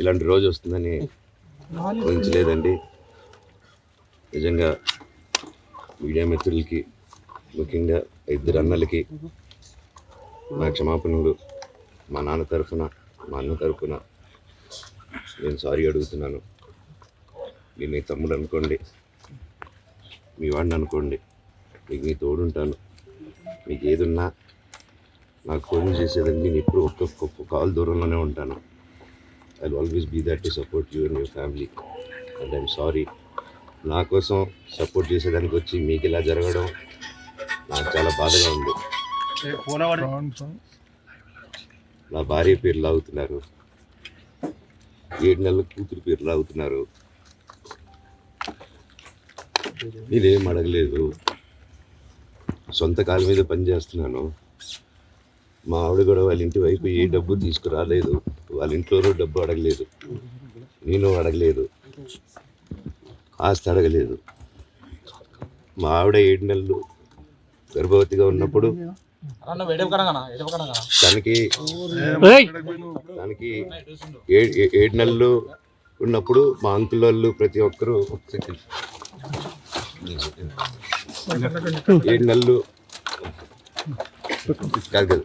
ఇలాంటి రోజు వస్తుందని ఊహించలేదండి. నిజంగా మీడియా మిత్రులకి ముఖ్యంగా ఇద్దరు అన్నలకి నా క్షమాపణలు మా నాన్న తరఫున మా అన్న తరఫున నేను సారీ అడుగుతున్నాను. నేను మీ తమ్ముడు అనుకోండి మీ వాడిని అనుకోండి మీకు మీ తోడుంటాను. మీకు ఏదున్నా నాకు ఫోన్ చేసేదండి నేను ఇప్పుడు ఒక్కొక్క ఒక్క కాల్ దూరంలోనే ఉంటాను. I always be that to support you and your family and I'm sorry నా కోసం సపోర్ట్ చేసేదానికి వచ్చి మీకు ఇలా జరగడం నాకు చాలా బాధగా ఉంది. నా భార్య పేరు లాగుతున్నారు. ఏడు నెలల కూతురు పేరు లాగుతున్నారు. నేనేం అడగలేదు. సొంత కాళ్ళ మీద పని చేస్తున్నాను. మా ఆవిడ కూడా వాళ్ళ ఇంటి వైపు ఏ డబ్బు తీసుకురాలేదు. వాళ్ళ ఇంట్లోనూ డబ్బు అడగలేదు. నేను అడగలేదు. ఆస్తి అడగలేదు. మా ఆవిడ ఏడు నెలలు గర్భవతిగా ఉన్నప్పుడు తనకి తనకి ఏడు నెలలు ఉన్నప్పుడు మా అంకుల్ వాళ్ళు ప్రతి ఒక్కరూ. ఏడు నెలలు కాదు కాదు.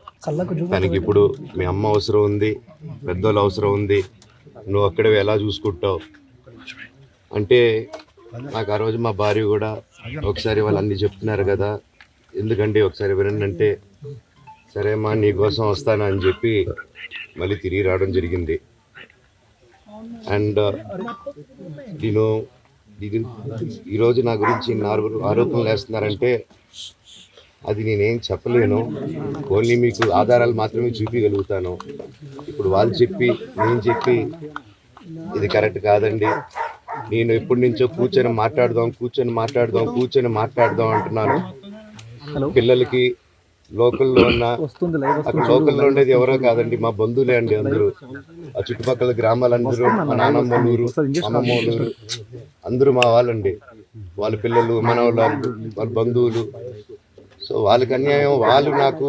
తనకి ఇప్పుడు మీ అమ్మ అవసరం ఉంది పెద్దోళ్ళ అవసరం ఉంది నువ్వు అక్కడే ఎలా చూసుకుంటావు? అంటే నాకు ఆ రోజు మా భార్య కూడా ఒకసారి వాళ్ళు అన్ని చెప్తున్నారు కదా ఎందుకంటే ఒకసారి వినండి అంటే సరే అమ్మా నీ కోసం వస్తాను అని చెప్పి మళ్ళీ తిరిగి రావడం జరిగింది. అండ్ నేను ఇది ఈరోజు నా గురించి ఆరు- ఆరోపణలు వేస్తున్నారంటే అది నేనేం చెప్పలేను. ఓన్లీ మీకు ఆధారాలు మాత్రమే చూపించగలుగుతాను ఇప్పుడు వాళ్ళు చెప్పి నేను చెప్పి ఇది కరెక్ట్ కాదండి. నేను ఎప్పటి నుంచో కూర్చొని మాట్లాడదాం కూర్చొని మాట్లాడదాం కూర్చొని మాట్లాడదాం అంటున్నాను. పిల్లలకి లోకల్లో ఉన్న అక్కడ లోకల్లో ఉండేది ఎవరో కాదండి మా బంధువులే అండి అందరూ. ఆ చుట్టుపక్కల గ్రామాలందరూ మా నాన్నమ్మ ఊరు అందరూ మా వాళ్ళండి. వాళ్ళ పిల్లలు మనవాళ్ళు వాళ్ళ బంధువులు సో వాళ్ళకి అన్యాయం వాళ్ళు నాకు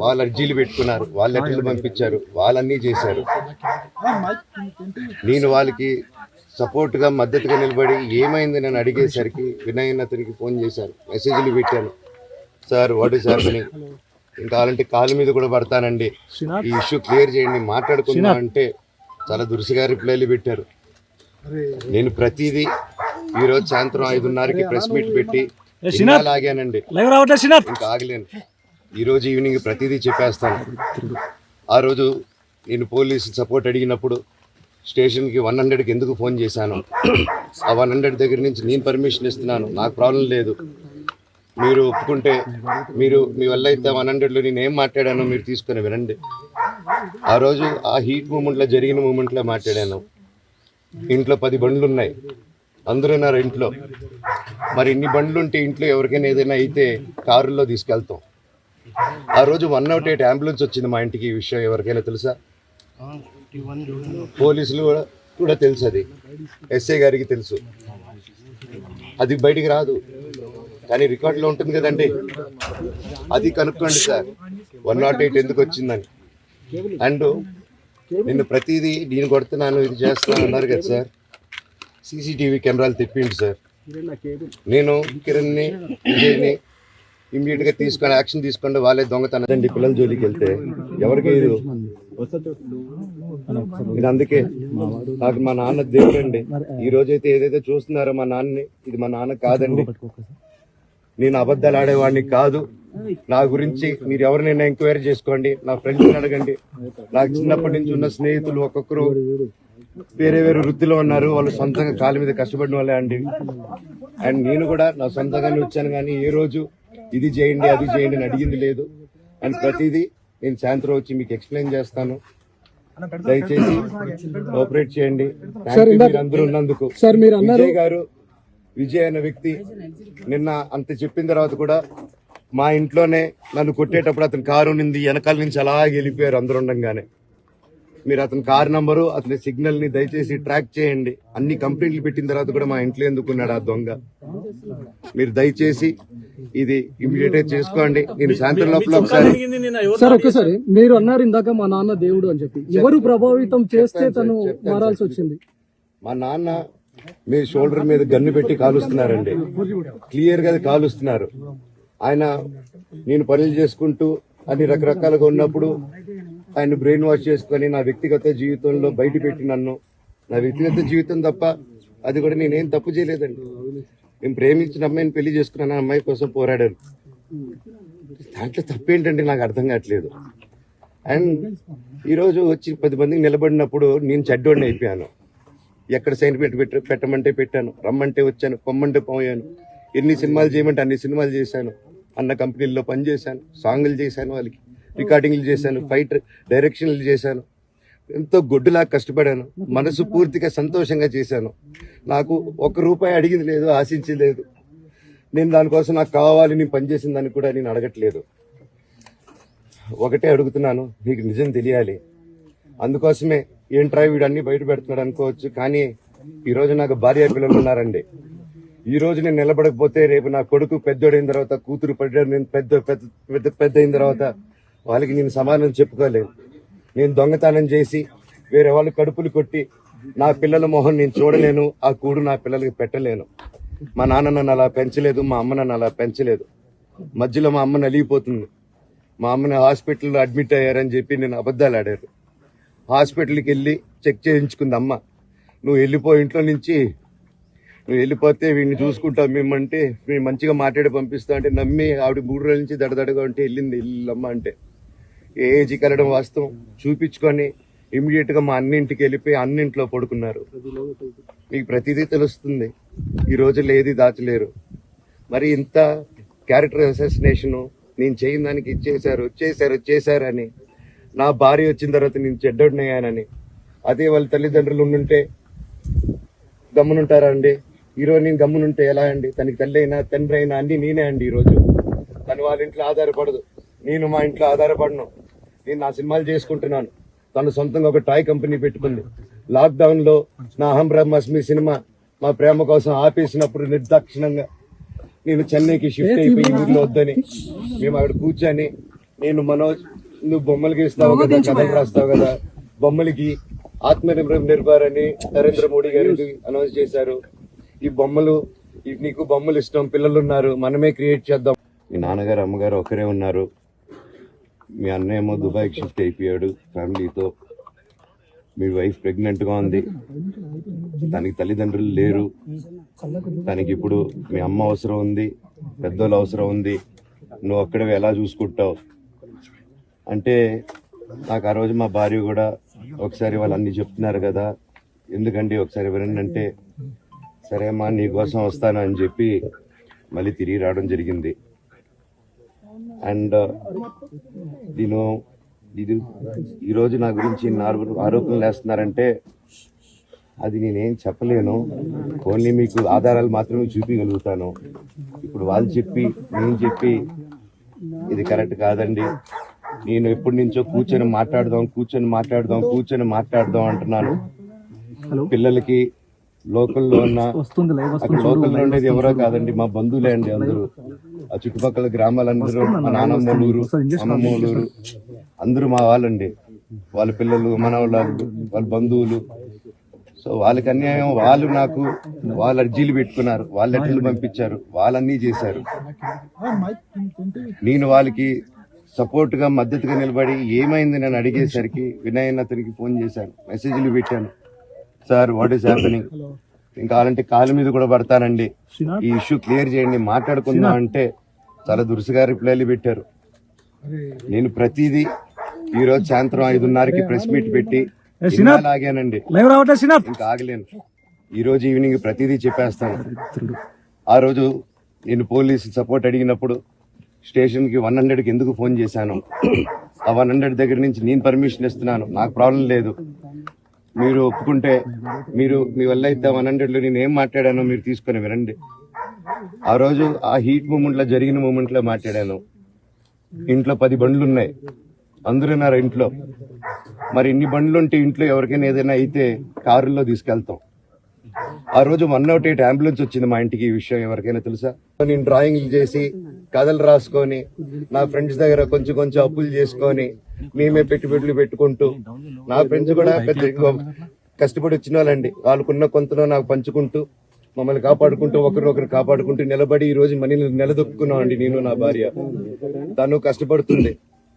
వాళ్ళ అర్జీలు పెట్టుకున్నారు వాళ్ళ లెటర్లు పంపించారు వాళ్ళన్నీ చేశారు. నేను వాళ్ళకి సపోర్ట్గా మద్దతుగా నిలబడి ఏమైంది నేను అడిగేసరికి వినయన్ అతనికి ఫోన్ చేశారు మెసేజ్లు పెట్టాను. Sir what is happening? ఇంకా అలాంటి కాలు మీద కూడా పడతానండి. ఈ ఇష్యూ క్లియర్ చేయండి మాట్లాడుకుందాం అంటే చాలా దురుసుగా రిప్లైలు పెట్టారు. నేను ప్రతిదీ ఈరోజు సాయంత్రం ఐదున్నరకి ప్రెస్ మీట్ పెట్టి ఆగానండి ఇంకా ఆగలేను. ఈరోజు ఈవినింగ్ ప్రతిదీ చెప్పేస్తాను. ఆ రోజు నేను పోలీసు సపోర్ట్ అడిగినప్పుడు స్టేషన్కి వన్ హండ్రెడ్కి ఎందుకు ఫోన్ చేశాను? ఆ వన్ హండ్రెడ్ దగ్గర నుంచి నేను పర్మిషన్ ఇస్తున్నాను. నాకు ప్రాబ్లం లేదు. మీరు ఒప్పుకుంటే మీరు మీ వల్ల అయితే వన్ హండ్రెడ్లో నేను ఏం మాట్లాడానో మీరు తీసుకొని వినండి. ఆ రోజు ఆ హీట్ మూమెంట్లో జరిగిన మూమెంట్లో మాట్లాడాను. ఇంట్లో పది బండ్లు ఉన్నాయి అందరూ ఉన్నారు ఇంట్లో మరి ఇన్ని బండ్లు ఉంటే ఇంట్లో ఎవరికైనా ఏదైనా అయితే కారుల్లో తీసుకెళ్తాం. ఆ రోజు వన్ నాట్ ఎయిట్ అంబులెన్స్ వచ్చింది మా ఇంటికి ఈ విషయం ఎవరికైనా తెలుసా? పోలీసులు కూడా కూడా తెలుసు అది. ఎస్ఐ గారికి తెలుసు. అది బయటికి రాదు. కానీ రికార్డులో ఉంటుంది కదండి. అది కనుక్కోండి సార్. వన్ నాట్ ఎయిట్ ఎందుకు వచ్చిందని. అండ్ నిన్ను ప్రతిదీ నేను కొడుతున్నాను ఇది చేస్తాను అన్నారు కదా సార్. సీసీటీవీ కెమెరాలు తెప్పిండు సార్. నేను కిరణ్ని విజయ్ని ఇమ్మీడియట్గా తీసుకొని యాక్షన్ తీసుకోండి వాళ్ళే దొంగతనండి పిల్లల జోలికి వెళ్తే. ఎవరికి ఇది? ఇది అందుకే. నాకు మా నాన్న దేవుడండి. ఈ రోజైతే ఏదైతే చూస్తున్నారో మా నాన్నని ఇది మా నాన్న కాదండి. నేను అబద్ధాలు ఆడేవాడిని కాదు. నా గురించి మీరు ఎవరినైనా ఎంక్వైరీ చేసుకోండి. నా ఫ్రెండ్స్ని అడగండి. నాకు చిన్నప్పటి నుంచి ఉన్న స్నేహితులు ఒక్కొక్కరు వేరే వేరే వృత్తిలో ఉన్నారు వాళ్ళు సొంతంగా కాలు మీద కష్టపడిన వాళ్ళే అండి. అండ్ నేను కూడా నా సొంతంగానే వచ్చాను కానీ ఏ రోజు ఇది చేయండి అది చేయండి అని అడిగింది లేదు. అండ్ ప్రతిదీ నేను సాయంత్రం వచ్చి మీకు ఎక్స్ప్లెయిన్ చేస్తాను. దయచేసి కోఆపరేట్ చేయండి. అందరూ ఉన్నందుకు. సార్ మీరు అన్నారు విజయ్ గారు విజయ్ అనే వ్యక్తి నిన్న అంత చెప్పిన తర్వాత కూడా మా ఇంట్లోనే నన్ను కొట్టేటప్పుడు అతని కారు నింది వెనకాల నుంచి అలా వెళ్ళిపోయారు అందరు ఉండంగానే. మీరు అతని కార్ నంబరు అతని సిగ్నల్ని దయచేసి ట్రాక్ చేయండి. అన్ని కంప్లైంట్లు పెట్టిన తర్వాత కూడా మా ఇంట్లో ఎందుకున్నాడు ఆ దొంగ? మీరు దయచేసి ఇది ఇమీడియట్గా చేసుకోండి. నేను సాయంత్రం లోపల ఒకసారి సార్ ఒక్కసారి మీరు అన్నారు ఇందాక మా నాన్న దేవుడు అని చెప్పి. ఎవరు ప్రభావితం చేస్తే తను మారాల్సి వచ్చింది? మా నాన్న మీ షోల్డర్ మీద గన్ను పెట్టి కాలుస్తున్నారండి. క్లియర్గా కాలుస్తున్నారు. ఆయన నేను పనులు చేసుకుంటూ అన్ని రకరకాలుగా ఉన్నప్పుడు ఆయన బ్రెయిన్ వాష్ చేసుకొని నా వ్యక్తిగత జీవితంలో బయట పెట్టి నన్ను నా వ్యక్తిగత జీవితం తప్ప అది కూడా నేనేం తప్పు చేయలేదండి. నేను ప్రేమించిన అమ్మాయిని పెళ్ళి చేసుకున్నాను అమ్మాయి కోసం పోరాడాను. దాంట్లో తప్పేంటంటే నాకు అర్థం కావట్లేదు. అండ్ ఈరోజు వచ్చి పది మందికి నిలబడినప్పుడు నేను చెడ్డోడిని అయిపోయాను. ఎక్కడ సైన్ పెట్టి పెట్టమంటే పెట్టాను రమ్మంటే వచ్చాను పొమ్మంటే పోయాను. ఎన్ని సినిమాలు చేయమంటే అన్ని సినిమాలు చేశాను. అన్న కంపెనీల్లో పనిచేశాను సాంగులు చేశాను వాళ్ళకి. రికార్డింగ్లు చేశాను ఫైట్ డైరెక్షన్లు చేశాను. ఎంతో గొడ్డులా కష్టపడాను మనసు పూర్తిగా సంతోషంగా చేశాను. నాకు ఒక రూపాయి అడిగింది లేదు ఆశించలేదు నేను దానికోసం నాకు కావాలి నేను పనిచేసిన దాన్ని కూడా నేను అడగట్లేదు. ఒకటే అడుగుతున్నాను నీకు నిజం తెలియాలి. అందుకోసమే ఏంట్రా వీడు అన్ని బయట పెడుతున్నాడు అనుకోవచ్చు కానీ ఈరోజు నాకు భార్య పిల్లలు ఉన్నారండి. ఈ రోజు నేను నిలబడకపోతే రేపు నా కొడుకు పెద్దోడైన తర్వాత కూతురు పడ్డాడు నేను పెద్ద పెద్ద పెద్ద పెద్ద అయిన తర్వాత వాళ్ళకి నేను సమాధానం చెప్పుకోలేను నేను దొంగతనం చేసి వేరే వాళ్ళు కడుపులు కొట్టి నా పిల్లల మొహం నేను చూడలేను ఆ కూడు నా పిల్లలకి పెట్టలేను. మా నాన్న నన్ను అలా పెంచలేదు మా అమ్మ నన్ను అలా పెంచలేదు. మధ్యలో మా అమ్మ నలిగిపోతుంది. మా అమ్మని హాస్పిటల్లో అడ్మిట్ అయ్యారని చెప్పి నేను అబద్ధాలు ఆడారు. హాస్పిటల్కి వెళ్ళి చెక్ చేయించుకుంది అమ్మ. నువ్వు వెళ్ళిపో ఇంట్లో నుంచి. నువ్వు వెళ్ళిపోతే వీడిని చూసుకుంటావు మేమంటే మేము మంచిగా మాట్లాడి పంపిస్తా అంటే నమ్మి ఆవిడ మూడు రోజుల నుంచి దడదడగా ఉంటే వెళ్ళింది వెళ్ళమ్మ అంటే. ఏజ్కి వెళ్ళడం వాస్తవం. చూపించుకొని ఇమీడియట్గా మా అన్నింటికి వెళ్ళిపోయి అన్నింట్లో పడుకున్నారు. మీకు ప్రతిదీ తెలుస్తుంది. ఈ రోజుల్లో ఏది దాచలేరు. మరి ఇంత క్యారెక్టర్ అసోసినేషన్ నేను చేయని దానికి ఇచ్చేశారు చేశారు చేశారు నా భార్య వచ్చిన తర్వాత నేను చెడ్డోడినయ్యానని అదే వాళ్ళ తల్లిదండ్రులు ఉండుంటే గమ్మునుంటారా అండి? ఈరోజు నేను గమ్మునుంటే ఎలా అండి? తనకి తల్లి అయినా తండ్రి అయినా అన్ని నేనే అండి ఈరోజు తను వాళ్ళ ఇంట్లో ఆధారపడదు. నేను మా ఇంట్లో ఆధారపడను. నేను నా సినిమాలు చేసుకుంటున్నాను. తను సొంతంగా ఒక టాయ్ కంపెనీ పెట్టుకుంది. లాక్డౌన్లో నా అహం బ్రహ్మస్మి సినిమా మా ప్రేమ కోసం ఆపేసినప్పుడు నిర్దాక్షిణంగా నేను చెన్నైకి షిఫ్ట్ అయిపోయి ఊర్లో వద్దని మేము అక్కడ కూర్చొని నేను మనోజ్ నువ్వు బొమ్మలు గీస్తావు కదా కథలు రాస్తావు కదా బొమ్మలకి ఆత్మ నిర్భర్ అని నరేంద్ర మోడీ గారు అనౌన్స్ చేశారు. ఈ బొమ్మలు నీకు బొమ్మలు ఇష్టం పిల్లలు ఉన్నారు మనమే క్రియేట్ చేద్దాం. మీ నాన్నగారు అమ్మగారు ఒకరే ఉన్నారు. మీ అన్నయ్య ఏమో దుబాయ్కి షిఫ్ట్ అయిపోయాడు ఫ్యామిలీతో. మీ వైఫ్ ప్రెగ్నెంట్గా ఉంది. తనకి తల్లిదండ్రులు లేరు. తనకి ఇప్పుడు మీ అమ్మ అవసరం ఉంది పెద్దోళ్ళు అవసరం ఉంది. నువ్వు అక్కడే ఎలా చూసుకుంటావు? అంటే నాకు ఆ రోజు మా భార్య కూడా ఒకసారి వాళ్ళు అన్ని చెప్తున్నారు కదా ఎందుకంటే ఒకసారి ఎవరైనా అంటే సరే అమ్మా నీకోసం వస్తాను అని చెప్పి మళ్ళీ తిరిగి రావడం జరిగింది. అండ్ నేను ఇది ఈరోజు నా గురించి ఆరో- ఆరోపణలు వేస్తున్నారంటే అది నేనేం చెప్పలేను. ఓన్లీ మీకు ఆధారాలు మాత్రమే చూపించగలుగుతాను. ఇప్పుడు వాళ్ళు చెప్పి నేను చెప్పి ఇది కరెక్ట్ కాదండి. నేను ఎప్పటి నుంచో కూర్చొని మాట్లాడదాం కూర్చొని మాట్లాడదాం కూర్చొని మాట్లాడదాం అంటున్నాను. పిల్లలకి లోకల్లో ఉన్న అక్కడ లోకల్లో ఉండేది ఎవరో కాదండి మా బంధువులే అండి అందరూ. ఆ చుట్టుపక్కల గ్రామాలందరూ మా నానమ్మ ఊరు అమ్మమ్మ ఊరు అందరూ మా వాళ్ళండి. వాళ్ళ పిల్లలు మన వాళ్ళు వాళ్ళ బంధువులు. సో వాళ్ళకి అన్యాయం వాళ్ళు నాకు వాళ్ళ అర్జీలు పెట్టుకున్నారు వాళ్ళ లెటర్లు పంపించారు వాళ్ళన్నీ చేశారు. నేను వాళ్ళకి సపోర్ట్గా మద్దతుగా నిలబడి ఏమైంది నేను అడిగేసరికి వినయ్ అన్న అతనికి ఫోన్ చేశాను మెసేజ్లు పెట్టాను. సార్ వాట్ ఈస్ హ్యాపెనింగ్ ఇంకా కావాలంటే కాలు మీద కూడా పడతానండి. ఈ ఇష్యూ క్లియర్ చేయండి మాట్లాడుకుందాం అంటే చాలా దురుసుగా రిప్లైలు పెట్టారు. నేను ప్రతిదీ ఈ రోజు సాయంత్రం ఐదున్నరకి ప్రెస్ మీట్ పెట్టి ఆగానండి. ఇంకా ఆగలేను. ఈ రోజు ఈవినింగ్ ప్రతిదీ చెప్పేస్తాను. ఆ రోజు నేను పోలీస్ సపోర్ట్ అడిగినప్పుడు స్టేషన్కి వన్ హండ్రెడ్కి ఎందుకు ఫోన్ చేశాను? ఆ వన్ హండ్రెడ్ దగ్గర నుంచి నేను పర్మిషన్ ఇస్తున్నాను. నాకు ప్రాబ్లం లేదు. మీరు ఒప్పుకుంటే మీరు మీ వల్ల అయితే వన్ హండ్రెడ్లో నేను ఏం మాట్లాడానో మీరు తీసుకొని వినండి. ఆ రోజు ఆ హీట్ మూమెంట్లో జరిగిన మూమెంట్లో మాట్లాడాను. ఇంట్లో పది బండ్లు ఉన్నాయి. అందరూ ఉన్నారు ఇంట్లో. మరి ఇన్ని బండ్లు ఉంటే ఇంట్లో ఎవరికైనా ఏదైనా అయితే కారులో తీసుకెళ్తాం. ఆ రోజు వన్ నాట్ ఎయిట్ అంబులెన్స్ వచ్చింది మా ఇంటికి ఈ విషయం ఎవరికైనా తెలుసా? నేను డ్రాయింగ్లు చేసి కథలు రాసుకొని నా ఫ్రెండ్స్ దగ్గర కొంచెం కొంచెం అప్పులు చేసుకొని మేమే పెట్టుబడులు పెట్టుకుంటూ నా ఫ్రెండ్స్ కూడా పెద్ద కష్టపడి వచ్చిన వాళ్ళండి. వాళ్ళకున్న కొంతలో నాకు పంచుకుంటూ మమ్మల్ని కాపాడుకుంటూ ఒకరినొకరు కాపాడుకుంటూ నిలబడి ఈ రోజు మనీ నిలదొక్కున్నాం అండి నేను నా భార్య. తను కష్టపడుతుంది.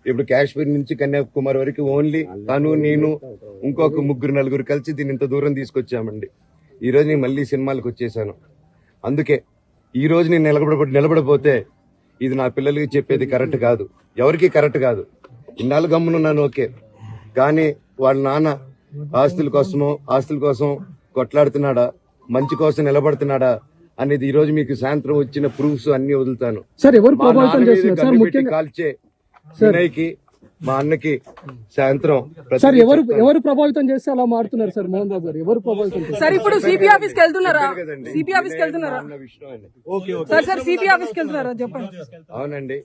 ఇప్పుడు కాశ్మీర్ నుంచి కన్యాకుమారి వరకు ఓన్లీ తను నేను ఇంకొక ముగ్గురు నలుగురు కలిసి దీన్ని ఇంత దూరం తీసుకొచ్చామండి. ఈ రోజు నేను మళ్ళీ సినిమాలకు వచ్చేసాను. అందుకే ఈ రోజు నేను నిలబడ నిలబడపోతే ఇది నా పిల్లలకి చెప్పేది కరెక్ట్ కాదు. ఎవరికి కరెక్ట్ కాదు. ఇన్నాళ్ళు గమ్మునున్నాను ఓకే. కానీ వాళ్ళ నాన్న ఆస్తుల కోసమో ఆస్తుల కోసం కొట్లాడుతున్నాడా? మంచి కోసం నిలబడుతున్నాడా? అనేది ఈ రోజు మీకు సాయంత్రం వచ్చిన ప్రూఫ్స్ అన్ని వదులుతాను. కాల్చే వినయ్కి మా అన్నకి సాయంత్రం సార్ ఎవరు ఎవరు ప్రభావితం చేస్తే అలా మారుతున్నారు సార్? మోహన్ బాబు గారు ఎవరు ప్రభావితం చేస్తారు? సార్ ఇప్పుడు సిపి ఆఫీస్కి వెళ్తున్నారా? కదండి. సిపి ఆఫీస్కి వెళ్తున్నారా. సార్ సార్ సిపి ఆఫీస్కి వెళ్తున్నారా? చెప్పండి. అవునండి.